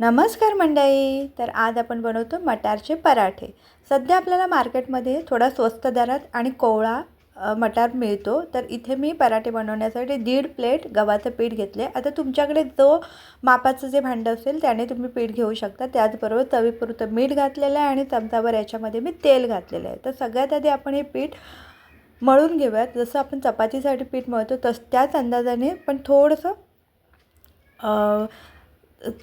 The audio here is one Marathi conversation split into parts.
नमस्कार मंडळी. तर आज आपण बनवतो मटारचे पराठे. सध्या आपल्याला मार्केटमध्ये थोडा स्वस्त दरात आणि कोवळा मटार मिळतो. तर इथे मी पराठे बनवण्यासाठी दीड प्लेट गव्हाचं पीठ घेतले. आता तुमच्याकडे जो मापाचं जे भांडं असेल त्याने तुम्ही पीठ घेऊ शकता. त्याचबरोबर चवीपुरतं मीठ घातलेलं आहे आणि चमचाभर याच्यामध्ये मी तेल घातलेलं आहे. तर सगळ्यात आधी आपण हे पीठ मळून घेऊयात. जसं आपण चपातीसाठी पीठ मळतो तस त्याच अंदाजाने पण थोडंसं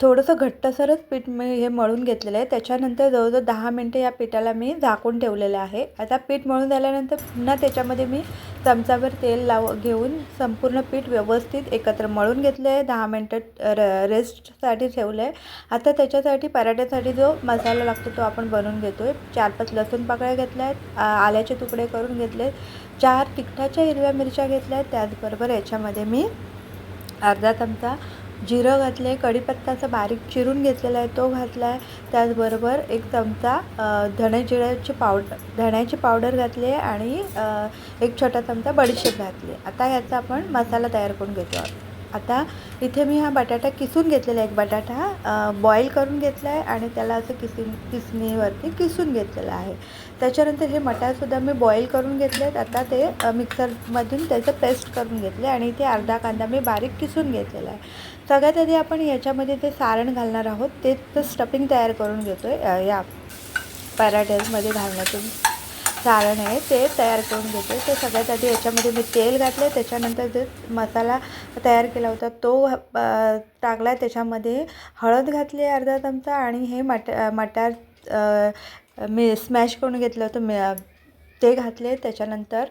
थोडंसं घट्टसरच पीठ मी हे मळून घेतलेलं आहे. त्याच्यानंतर जवळजवळ दहा मिनटं या पिठाला मी झाकून ठेवलेलं आहे. आता पीठ मळून झाल्यानंतर पुन्हा त्याच्यामध्ये मी चमचाभर तेल लाव घेऊन संपूर्ण पीठ व्यवस्थित एकत्र मळून घेतलं आहे. दहा मिनटं र रेस्टसाठी ठेवलं आहे. आता त्याच्यासाठी पराठ्यासाठी जो मसाला लागतो तो आपण बनवून घेतो आहे चार पाच लसूण पाकळ्या घेतल्या आहेत. आल्याचे तुकडे करून घेतले आहेत. चार तिखटाच्या हिरव्या मिरच्या घेतल्या आहेत. त्याचबरोबर याच्यामध्ये मी अर्धा चमचा जिरं घातलं आहे कढीपत्ताचा बारीक चिरून घेतलेला आहे तो घातला आहे त्याचबरोबर एक चमचा धण्याजिऱ्याची धणे जिऱ्याची पावडर धण्याची पावडर घातली आहे आणि एक छोटा चमचा बडीशेप घातली आहे. आता ह्याचा आपण मसाला तयार करून घेतो आहोत. आता इथे मी हा बटाटा किसून घेतलेला आहे. एक बटाटा बॉईल करून घेतला आहे आणि त्याला असं किसून किसणीवरती किसून घेतलेलं आहे. त्याच्यानंतर हे मटारसुद्धा मी बॉईल करून घेतले आहेत आता ते मिक्सरमधून त्याचं पेस्ट करून घेतले आणि इथे अर्धा कांदा मी बारीक किसून घेतलेला आहे. सगळ्यात आधी आपण याच्यामध्ये जे सारण घालणार आहोत. ते तर स्टफिंग तयार करून घेतो आहे या पॅराटेजमध्ये घालण्याचं सारण आहे. ते तयार करून घेतो ते सगळ्यात आधी याच्यामध्ये मी तेल घातलं त्याच्यानंतर जे मसाला तयार केला होता तो टाकला त्याच्यामध्ये हळद घातली आहे अर्धा चमचा आणि हे मट मटार मी स्मॅश करून घेतलं होतं. मी ते घातले त्याच्यानंतर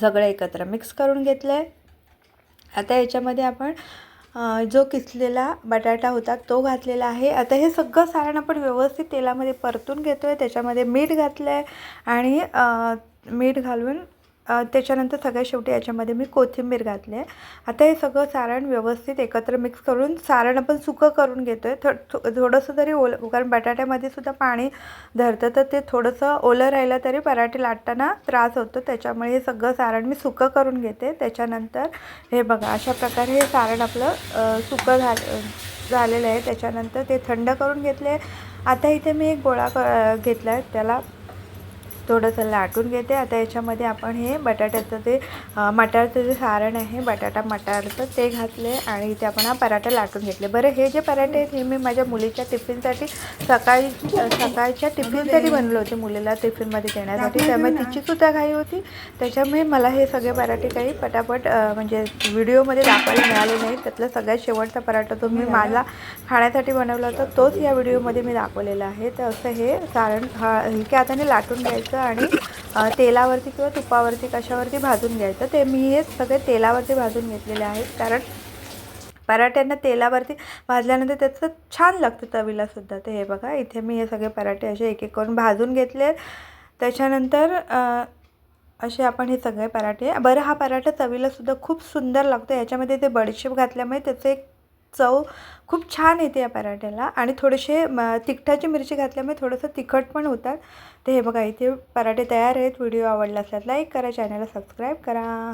सगळं एकत्र मिक्स करून घेतलं आहे आता याच्यामध्ये आपण जो किसलेला बटाटा होता तो घातलेला आहे. आता हे सगळं सारण आपण व्यवस्थित तेलामध्ये परतून घेतो आहे त्याच्यामध्ये मीठ घातलं आहे आणि मीठ घालून त्याच्यानंतर सगळ्यात शेवटी याच्यामध्ये मी कोथिंबीर घातली आहे. आता हे सगळं सारण व्यवस्थित एकत्र मिक्स करून सारण आपण सुकं करून घेतो आहे थो थो थोडंसं तरी ओल कारण बटाट्यामध्ये सुद्धा पाणी धरतं तर ते थोडंसं ओलं राहिलं तरी पराठे लाटताना त्रास होतो. त्याच्यामुळे हे सगळं सारण मी सुकं करून घेते. त्याच्यानंतर हे बघा अशा प्रकारे हे सारण आपलं सुकं झालं झालेलं आहे. त्याच्यानंतर ते थंड करून घेतले. आता इथे मी एक गोळा क घेतला आहे. त्याला थोडंसं लाटून घेते. आता याच्यामध्ये आपण हे बटाट्याचं ते मटारचं जे सारण आहे बटाटा मटारचं ते घातले आणि इथे आपण हा पराठा लाटून घेतले. बरं हे जे पराठे आहेत हे मी माझ्या मुलीच्या टिफिनसाठी सकाळी सकाळच्या टिफिनसाठी बनवले होते मुलीला टिफिनमध्ये देण्यासाठी. त्यामुळे तिचीसुद्धा घाई होती. त्याच्यामुळे मला हे सगळे पराठे काही पटापट म्हणजे व्हिडिओमध्ये दाखवायला मिळाले नाही. त्यातला सगळ्यात शेवटचा पराठा तो मी माझा खाण्यासाठी बनवला होता तोच या व्हिडिओमध्ये मी दाखवलेला आहे. तर असं हे सारण हा हलक्या हाताने लाटून घ्यायचं. आणि तेलावरती किंवा तुपावरती कशावरती भाजून घ्यायचं ते मी हे सगळे तेलावरती भाजून घेतलेले आहेत. कारण पराठ्यांना तेलावरती भाजल्यानंतर त्याचं छान लागतं चवीलासुद्धा ते हे बघा इथे मी हे सगळे पराठे असे एक एक करून भाजून घेतले. त्याच्यानंतर असे आपण हे सगळे पराठे बरं हा पराठा चवीलासुद्धा खूप सुंदर लागतो. याच्यामध्ये ते बडीशेप घातल्यामुळे त्याचं एक चव खूप छान येते या पराठ्याला. आणि थोडेसे म तिखटाची मिरची घातल्यामुळे थोडंसं तिखट पण होतात. तर हे बघा इथे पराठे तयार आहेत. व्हिडिओ आवडला असल्यास लाईक करा चॅनलला सबस्क्राईब करा.